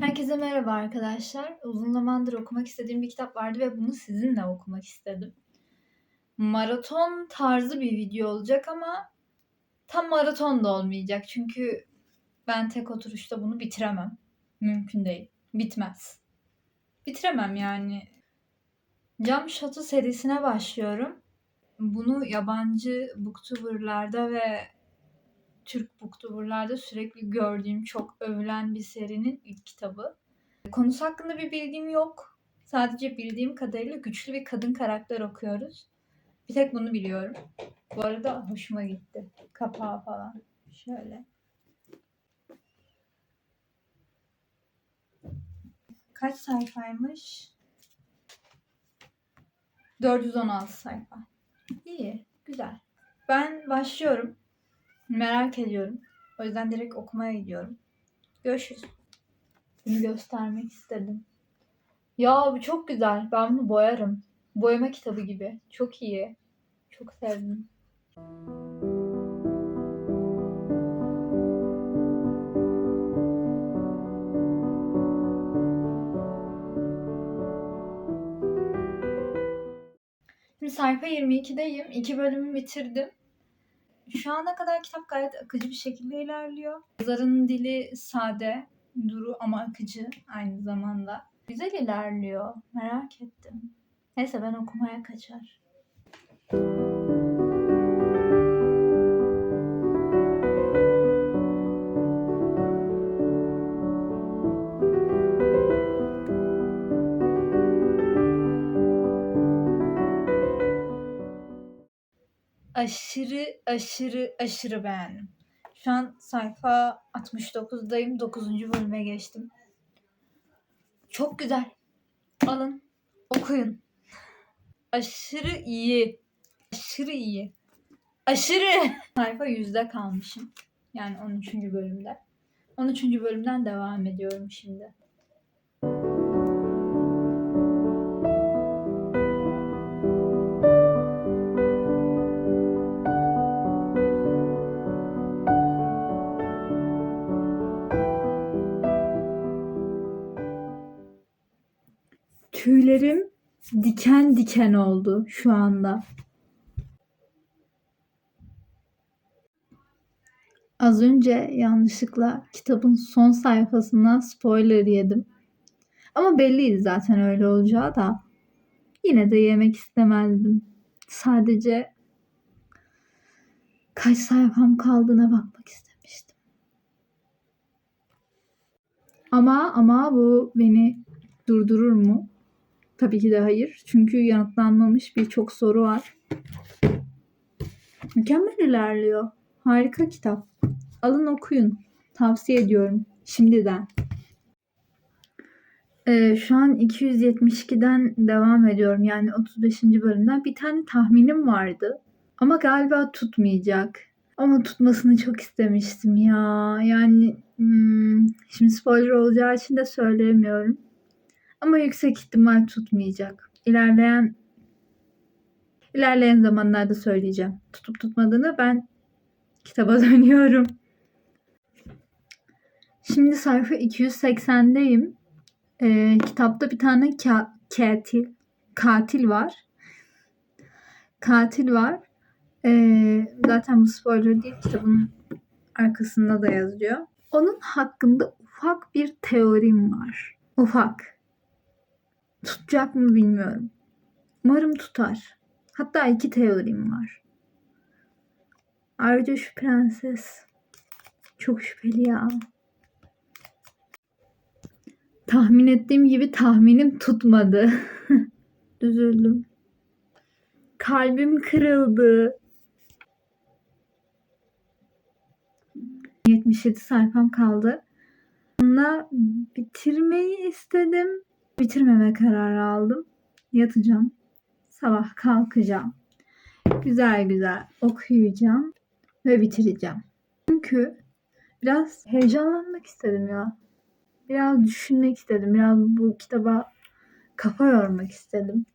Herkese merhaba arkadaşlar. Uzun zamandır okumak istediğim bir kitap vardı ve bunu sizinle okumak istedim. Maraton tarzı bir video olacak ama tam maraton da olmayacak. Çünkü ben tek oturuşta bunu bitiremem. Mümkün değil. Bitmez. Bitiremem yani. Cam Şato serisine başlıyorum. Bunu yabancı booktuberlarda ve Türk booktuberlarda sürekli gördüğüm çok övülen bir serinin ilk kitabı. Konusu hakkında bir bilgim yok. Sadece bildiğim kadarıyla güçlü bir kadın karakter okuyoruz. Bir tek bunu biliyorum. Bu arada hoşuma gitti. Kapağı falan. Şöyle. Kaç sayfaymış? 416 sayfa. İyi, güzel. Ben başlıyorum. Merak ediyorum. O yüzden direkt okumaya gidiyorum. Görüşürüz. Bunu göstermek istedim. Ya bu çok güzel. Ben bunu boyarım. Boyama kitabı gibi. Çok iyi. Çok sevdim. Şimdi sayfa 22'deyim. İki bölümü bitirdim. Şu ana kadar kitap gayet akıcı bir şekilde ilerliyor. Yazarın dili sade, duru ama akıcı aynı zamanda. Güzel ilerliyor. Merak ettim. Neyse ben okumaya kaçar. Aşırı aşırı aşırı beğendim. Şu an sayfa 69'dayım. 9. bölüme geçtim. Çok güzel. Alın. Okuyun. Aşırı iyi. Aşırı iyi. Aşırı. Sayfa 100'de kalmışım. Yani 13. bölümde. 13. bölümden devam ediyorum şimdi. Tüylerim diken diken oldu şu anda. Az önce yanlışlıkla kitabın son sayfasından spoiler yedim. Ama belliydi zaten öyle olacağı da. Yine de yemek istemezdim. Sadece kaç sayfam kaldığına bakmak istemiştim. Ama ama bu beni durdurur mu? Tabii ki de hayır. Çünkü yanıtlanmamış birçok soru var. Mükemmel ilerliyor. Harika kitap. Alın okuyun. Tavsiye ediyorum. Şimdiden. Ee, şu an 272'den devam ediyorum. Yani 35. bölümden. Bir tane tahminim vardı. Ama galiba tutmayacak. Ama tutmasını çok istemiştim ya. Yani hmm, şimdi spoiler olacağı için de söyleyemiyorum. Ama yüksek ihtimal tutmayacak. İlerleyen ilerleyen zamanlarda söyleyeceğim. Tutup tutmadığını ben kitaba dönüyorum. Şimdi sayfa 280'deyim. Ee, kitapta bir tane ka- katil katil var. Katil var. Ee, zaten bu spoiler değil. Kitabın arkasında da yazıyor. Onun hakkında ufak bir teorim var. Ufak. Tutacak mı bilmiyorum. Umarım tutar. Hatta iki teorim var. Ayrıca şu prenses çok şüpheli ya. Tahmin ettiğim gibi tahminim tutmadı. Üzüldüm. Kalbim kırıldı. 77 sayfam kaldı. Bununla bitirmeyi istedim. Bitirmeme kararı aldım. Yatacağım. Sabah kalkacağım. Güzel güzel okuyacağım ve bitireceğim. Çünkü biraz heyecanlanmak istedim ya. Biraz düşünmek istedim. Biraz bu kitaba kafa yormak istedim.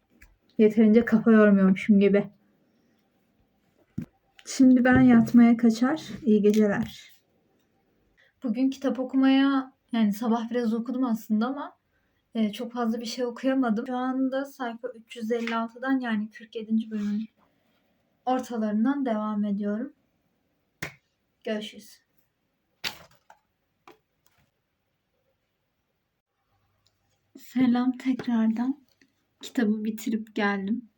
Yeterince kafa yormuyormuşum gibi. Şimdi ben yatmaya kaçar. İyi geceler. Bugün kitap okumaya Yani sabah biraz okudum aslında ama e, çok fazla bir şey okuyamadım. Şu anda sayfa 356'dan yani 47. bölümün ortalarından devam ediyorum. Görüşürüz. Selam tekrardan. Kitabı bitirip geldim.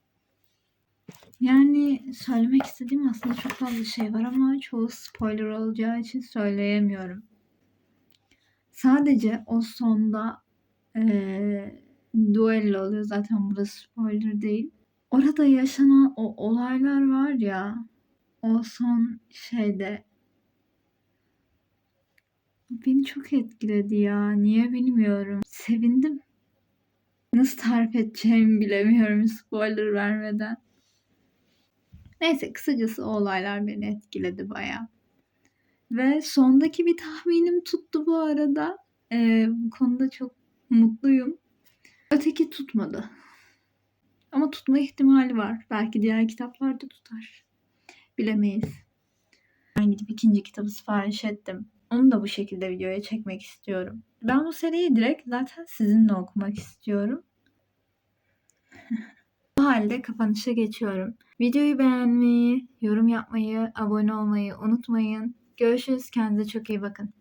Yani söylemek istediğim aslında çok fazla şey var ama çoğu spoiler olacağı için söyleyemiyorum. Sadece o sonda eee duello oluyor zaten burası spoiler değil. Orada yaşanan o olaylar var ya o son şeyde beni çok etkiledi ya. Niye bilmiyorum. Sevindim. Nasıl tarif edeceğimi bilemiyorum spoiler vermeden. Neyse kısacası o olaylar beni etkiledi baya. Ve sondaki bir tahminim tuttu bu arada. Ee, bu konuda çok mutluyum. Öteki tutmadı. Ama tutma ihtimali var. Belki diğer kitaplarda tutar. Bilemeyiz. Ben gidip ikinci kitabı sipariş ettim. Onu da bu şekilde videoya çekmek istiyorum. Ben bu seriyi direkt zaten sizinle okumak istiyorum. bu halde kapanışa geçiyorum. Videoyu beğenmeyi, yorum yapmayı, abone olmayı unutmayın. Görüşürüz. Kendinize çok iyi bakın.